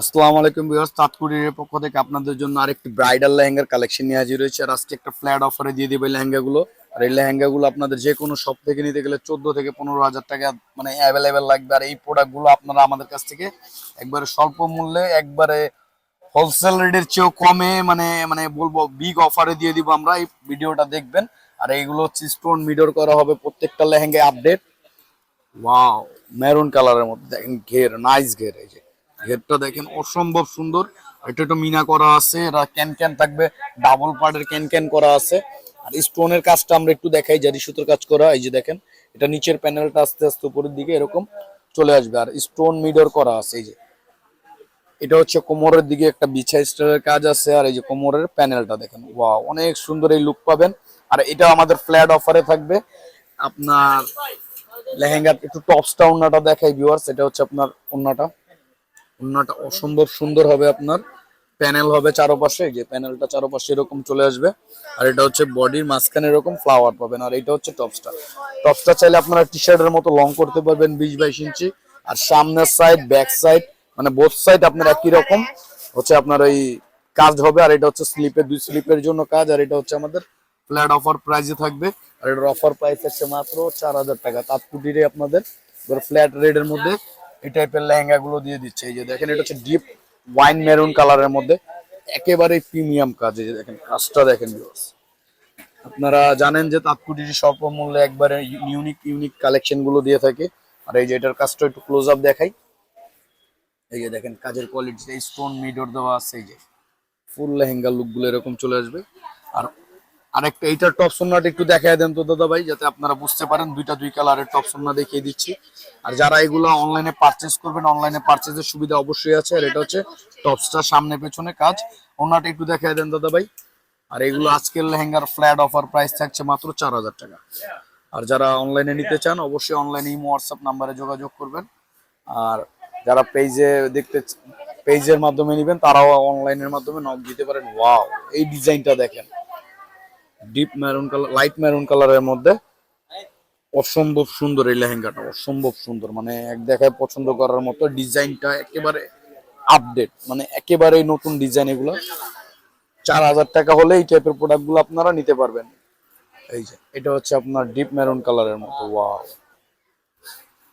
আসসালামু আলাইকুম ভিউয়ার্স তাৎকুরির পক্ষ থেকে আপনাদের জন্য আরেকটি ব্রাইডাল লেহেঙ্গার কালেকশন নিয়ে হাজির হয়েছে। আর আজকে একটা ফ্ল্যাট অফারে দিয়ে দিবে লেহেঙ্গাগুলো। আর এই লেহেঙ্গাগুলো আপনাদের যে কোনো শপ থেকে নিতে গেলে চোদ্দ থেকে পনেরো হাজার টাকা মানে অ্যাভেলেবেল লাগবে। আর এই প্রোডাক্টগুলো আপনারা আমাদের কাছ থেকে একবারে স্বল্প মূল্যে, একবারে হোলসেল রেটের চেয়েও কমে মানে মানে বলব বিগ অফারে দিয়ে দিব আমরা। এই ভিডিওটা দেখবেন। আর এইগুলো হচ্ছে স্টোন মিডর করা হবে প্রত্যেকটা লেহেঙ্গায় আপডেট ওয়াও মেরুন কালারের মধ্যে দেখেন ঘের নাইস ঘের এই যে। ঘেরটা দেখেন, অসম্ভব সুন্দর। এটা একটু মিনা করা আছে এটা ক্যান ক্যান থাকবে, ডাবল পার্টের ক্যান ক্যান করা আছে। আর স্টোনের কাজটা আমরা একটু দেখাই, জারি সুতোর কাজ করা, এই যে দেখেন, এটা নিচের প্যানেলটা আস্তে আস্তে উপরের দিকে এরকম চলে আসবে। আর স্টোন মিডর করা আছে, এই যে। এটা হচ্ছে কোমরের দিকে একটা বিছা স্টাইলের কাজ আছে, আর এই যে কোমরের প্যানেলটা দেখেন, ওয়াও, অনেক সুন্দর এই লুক পাবেন। আর এটা আমাদের ফ্ল্যাট অফারে থাকবে। আপনার লেহেঙ্গার, একটু টপসটা ওন্নাটা দেখাই ভিউয়ার্স এটা হচ্ছে আপনার ওন্নাটা ওন্নাটা অসম্ভব সুন্দর হবে আপনার। প্যানেল হবে চারপাশে যে প্যানেলটা চারপাশে এরকম চলে আসবে। আর এটা হচ্ছে বডির মাঝখানে এরকম ফ্লাওয়ার পাবেন। আর এটা হচ্ছে টপসটা টপসটা চাইলে আপনারা টি শার্টের মতো লং করতে পারবেন বিশ বাইশ ইঞ্চি। আর সামনের সাইড ব্যাক সাইড মানে বোথ সাইড আপনার একই রকম। হচ্ছে আপনার ওই কাজ হবে, আর এটা হচ্ছে স্লিপের দুই স্লিপের জন্য কাজ। আর এটা হচ্ছে আমাদের ফ্ল্যাট অফার প্রাইসে থাকবে। আর এটার অফার প্রাইস হচ্ছে মাত্র চার হাজার টাকা। তাৎকুটিরে আপনাদের ফ্ল্যাট রেটের মধ্যে এই টাইপের লেহেঙ্গা গুলো দিয়ে দিচ্ছে। এই যে দেখেন, এটা হচ্ছে ডিপ ওয়াইন মেরুন কালারের মধ্যে একেবারে প্রিমিয়াম কাজ। এই যে দেখেন, কাজটা দেখেন আপনারা জানেন যে তাৎকুটির স্বল্প মূল্যে একবারে ইউনিক ইউনিক কালেকশনগুলো দিয়ে থাকে। আর এই যে এটার কাজটা একটু ক্লোজ আপ দেখাই। এই যে দেখেন, কাজের কোয়ালিটি স্টোন মিডর দেওয়া আছে, এই যে। ফুল লেহেঙ্গা লুকগুলো এরকম চলে আসবে। আর আরেকটা, এইটার টপ সোনাটা একটু দেখায় দেন তো দাদা ভাই, যাতে আপনারা বুঝতে পারেন। দুইটা, দুই কালারের টপ সোনা দেখিয়ে দিচ্ছি। আর যারা এগুলো অনলাইনে পারচেস করবেন অনলাইনে পারচেজের সুবিধা অবশ্যই আছে। আর এটা হচ্ছে টপসটা সামনে পেছনে কাজ। ওনাটা একটু দেখায় দেন দাদা ভাই। আর এগুলো আজকের লেহেঙ্গার ফ্ল্যাট অফার প্রাইস থাকছে মাত্র চার হাজার টাকা। আর যারা অনলাইনে নিতে চান, অবশ্যই অনলাইনে ইমো হোয়াটসঅ্যাপ নাম্বারে যোগাযোগ করবেন। আর যারা পেজে দেখতে পেজের মাধ্যমে নেবেন, তারাও অনলাইনের মাধ্যমে নক দিতে পারেন। ওয়াও এই ডিজাইনটা দেখেন। Deep maroon colour light maroon কালারের মধ্যে অসম্ভব সুন্দর এই লেহেঙ্গাটা, অসম্ভব সুন্দর। মানে এক দেখায় পছন্দ করার মতো ডিজাইনটা একেবারে আপডেট মানে একেবারেই নতুন ডিজাইন এগুলো। চার হাজার টাকা হলে এই টাইপের প্রোডাক্টগুলো আপনারা নিতে পারবেন। এই যে, এটা হচ্ছে আপনার ডিপ মেরুন কালারের মতো ওয়াও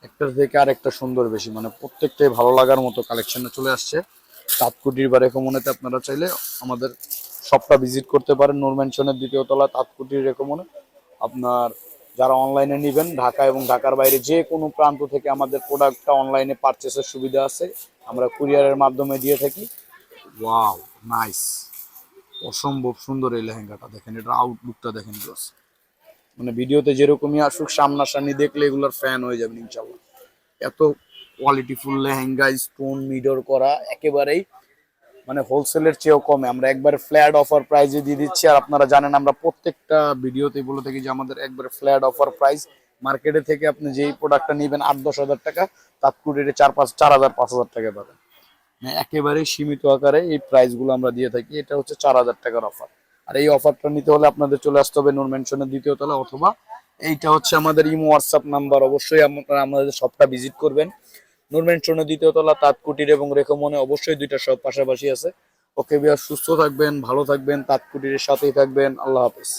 একটা থেকে আরেকটা সুন্দর বেশি মানে প্রত্যেকটাই ভালো লাগার মতো কালেকশনে চলে আসছে। তাঁতকুটির বা রেকমনেতে আপনারা চাইলে আমাদের শপটা ভিজিট করতে পারেন। নূর ম্যানশনের দ্বিতীয় তলা তাঁতকুটির রেকমনে। আপনার যারা অনলাইনে নেবেন ঢাকা এবং ঢাকার বাইরে যে কোনো প্রান্ত থেকে আমাদের প্রোডাক্টটা অনলাইনে পারচেসের সুবিধা আছে আমরা কুরিয়ারের মাধ্যমে দিয়ে থাকি। ওয়াও নাইস অসম্ভব সুন্দর এই লেহেঙ্গাটা দেখেন এটার আউটলুকটা দেখেন জাস্ট মানে ভিডিওতে যেরকমই আসুক সামনাসামনি দেখলে এগুলোর ফ্যান হয়ে যাবেন ইনশাল্লাহ এত কোয়ালিটিফুল লেহেঙ্গা স্টোন মিডর করা একেবারেই মানে হোলসেলের চেয়েও কমে। আমরা একবারে ফ্ল্যাট অফার প্রাইজে দিয়ে দিচ্ছি, আর আপনারা জানেন আমরা প্রত্যেকটা ভিডিওতে বলে থাকি যে আমাদের একবারে ফ্ল্যাট অফার প্রাইস মার্কেটে থেকে আপনি যেই প্রোডাক্টটা নেবেন আট দশ হাজার টাকা, তার তাৎকুটিতে চার পাঁচ, চার হাজার, পাঁচ হাজার টাকা পাবেন। মানে একেবারে সীমিত আকারে এই প্রাইসগুলো আমরা দিয়ে থাকি, এটা হচ্ছে চার হাজার টাকার অফার আর এই অফারটা নিতে হলে আপনাদের চলে আসতে হবে নূর মেনশনের দ্বিতীয় তলা অথবা এইটা হচ্ছে আমাদের ইমো হোয়াটসঅ্যাপ নাম্বার অবশ্যই আপনারা আমাদের শপটা ভিজিট করবেন। নূর মেনশনের দ্বিতীয় তলা তাঁতকুটির এবং রেকমনে অবশ্যই দুইটা সব পাশাপাশি আছে। ওকে বিহার সুস্থ থাকবেন, ভালো থাকবেন, তাঁত, কুটিরের সাথেই থাকবেন। আল্লাহ হাফেজ।